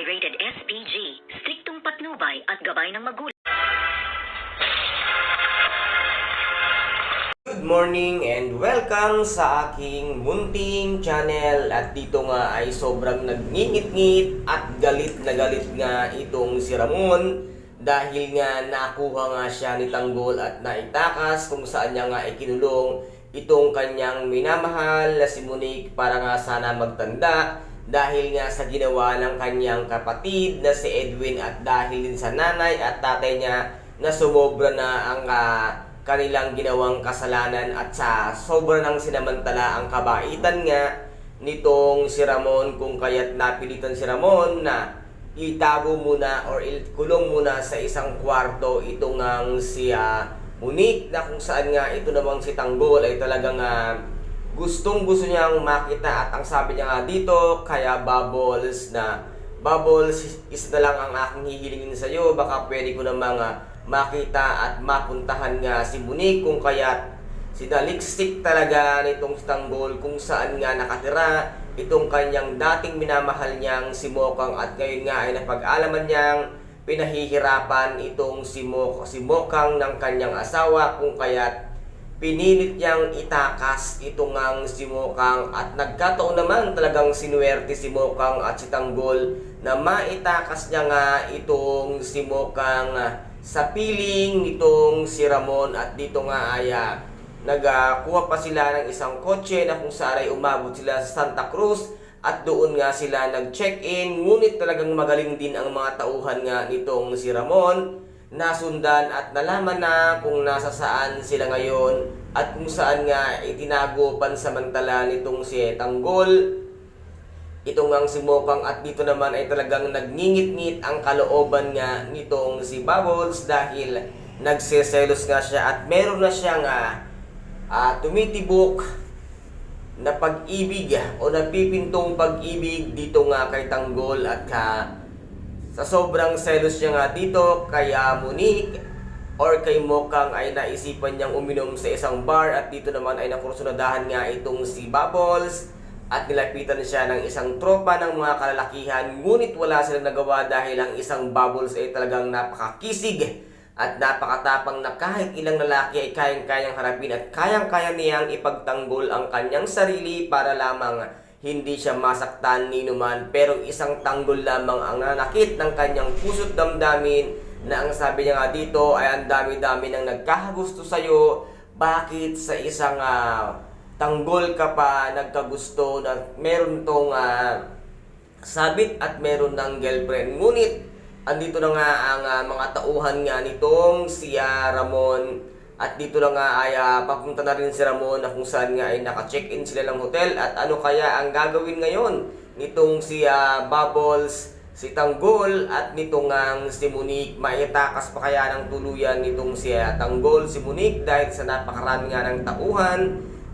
rated SPG, striktong patnubay at gabay ng magulang. Good morning and welcome sa aking munting channel at dito nga ay sobrang nagngingit-ngit at galit na galit nga itong si Ramon dahil nga nakuha nga siya ni Tanggol at naitakas kung saan niya nga ikinulong itong kanyang minamahal na si Monique para nga sana magtanda dahil nga sa ginawa ng kanyang kapatid na si Edwin at dahil din sa nanay at tatay niya na sumobra na ang ah, kanilang ginawang kasalanan at sa sobra ng sinamantala ang kabaitan nga nitong si Ramon kung kaya't napilitan si Ramon na itago muna or kulong muna sa isang kwarto. Itong ang si ah, Monique na kung saan nga ito namang si Tanggol ay talagang ah, gustong gusto niyang makita at ang sabi niya nga dito kaya Bubbles na. Bubbles is na lang ang aking hihilingin sa iyo baka pwede ko namang ah, makita at mapuntahan nga si Monique kung kaya sinaliksik talaga nitong si Tanggol kung saan nga nakatira. Itong kanyang dating minamahal niyang si Mokang at ngayon nga ay napag-alaman niyang pinahihirapan itong si, Mok si Mokang ng kanyang asawa kung kaya't pinilit niyang itakas itong ang si Mokang at nagkataon naman talagang sinuwerte si Mokang at si Tanggol na maitakas niya nga itong si Mokang sa piling nitong si Ramon at dito nga ay ah, nagkuha pa sila ng isang kotse na kung saan ay umabot sila sa Santa Cruz at doon nga sila nag-check-in ngunit talagang magaling din ang mga tauhan nga nitong si Ramon nasundan at nalaman na kung nasa saan sila ngayon at kung saan nga itinago pansamantala nitong si Tanggol. Ito ngang si Mokang at dito naman ay talagang nagngingit-ngit ang kalooban nga nitong si Bubbles dahil nagseselos nga siya at meron na siyang ah, ah, tumitibok na pag-ibig o napipintong pag-ibig dito nga kay Tanggol at ka, sa sobrang selos niya nga dito kaya Monique or kay Mokang ay naisipan niyang uminom sa isang bar at dito naman ay nakursunadahan nga itong si Bubbles at nilapitan siya ng isang tropa ng mga kalalakihan ngunit wala silang nagawa dahil ang isang Bubbles ay talagang napakakisig at napakatapang na kahit ilang lalaki ay kayang-kayang harapin at kayang-kaya niyang ipagtanggol ang kanyang sarili para lamang hindi siya masaktan ni numan pero isang tanggol lamang ang nanakit ng kanyang puso't damdamin na ang sabi niya nga dito ay ang dami-dami ng nagkakagusto sa'yo bakit sa isang ah, tanggol ka pa nagkagusto na meron tong ah, sabit at meron ng girlfriend. Ngunit, andito na nga ang ah, mga tauhan nga nitong si ah, Ramon at dito na nga ay ah, papunta na rin si Ramon na kung saan nga ay naka-check-in sila ng hotel at ano kaya ang gagawin ngayon nitong si ah, Bubbles, si Tanggol at nitong ang si Monique. Maitakas pa kaya ng tuluyan nitong si ah, Tanggol, si Monique dahil sa napakarami nga ng tauhan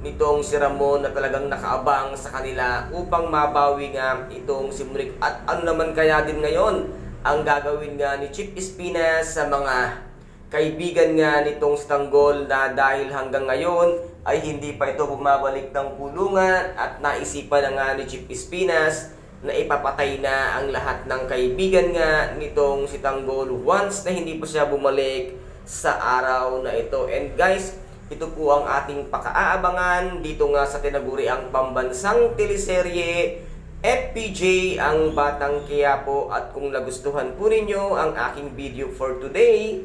nitong si Ramon na talagang nakaabang sa kanila upang mabawi nga itong si Monique. At ano naman kaya din ngayon ang gagawin nga ni Chip Espinas sa mga kaibigan nga nitong si Tanggol na dahil hanggang ngayon ay hindi pa ito bumabalik ng kulungan at naisipan na nga ni Chip Espinas na ipapatay na ang lahat ng kaibigan nga nitong si Tanggol once na hindi pa siya bumalik sa araw na ito. And guys, ito po ang ating pakaaabangan dito nga sa tinaguri ang pambansang teleserye FPJ ang Batang Quiapo at kung nagustuhan po ninyo ang aking video for today,